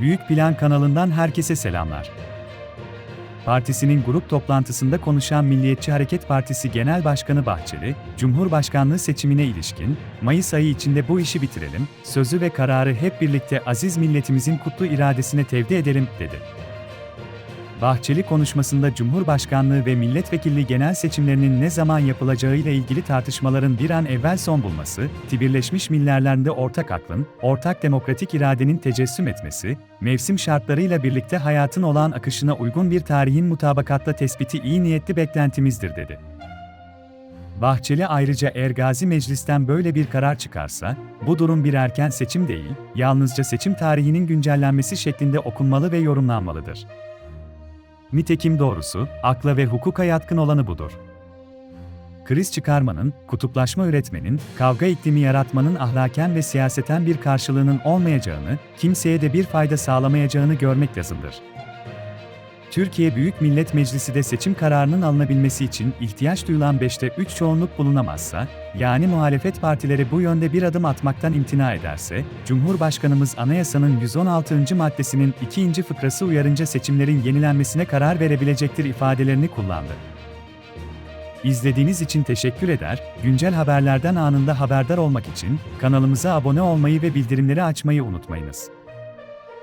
Büyük Plan kanalından herkese selamlar. Partisinin grup toplantısında konuşan Milliyetçi Hareket Partisi Genel Başkanı Bahçeli, Cumhurbaşkanlığı seçimine ilişkin, Mayıs ayı içinde bu işi bitirelim, sözü ve kararı hep birlikte aziz milletimizin kutlu iradesine tevdi edelim, dedi. Bahçeli konuşmasında Cumhurbaşkanlığı ve milletvekilliği genel seçimlerinin ne zaman yapılacağıyla ilgili tartışmaların bir an evvel son bulması, Birleşmiş Milletler'de ortak aklın, ortak demokratik iradenin tecessüm etmesi, mevsim şartlarıyla birlikte hayatın olağan akışına uygun bir tarihin mutabakatla tespiti iyi niyetli beklentimizdir dedi. Bahçeli ayrıca eğer Gazi Meclis'ten böyle bir karar çıkarsa, bu durum bir erken seçim değil, yalnızca seçim tarihinin güncellenmesi şeklinde okunmalı ve yorumlanmalıdır. Nitekim doğrusu, akla ve hukuka yatkın olanı budur. Kriz çıkarmanın, kutuplaşma üretmenin, kavga iklimi yaratmanın ahlaken ve siyaseten bir karşılığının olmayacağını, kimseye de bir fayda sağlamayacağını görmek lazımdır. Türkiye Büyük Millet Meclisi de seçim kararının alınabilmesi için ihtiyaç duyulan 5'te 3 çoğunluk bulunamazsa, yani muhalefet partileri bu yönde bir adım atmaktan imtina ederse, Cumhurbaşkanımız anayasanın 116. maddesinin 2. fıkrası uyarınca seçimlerin yenilenmesine karar verebilecektir ifadelerini kullandı. İzlediğiniz için teşekkür eder, güncel haberlerden anında haberdar olmak için kanalımıza abone olmayı ve bildirimleri açmayı unutmayınız.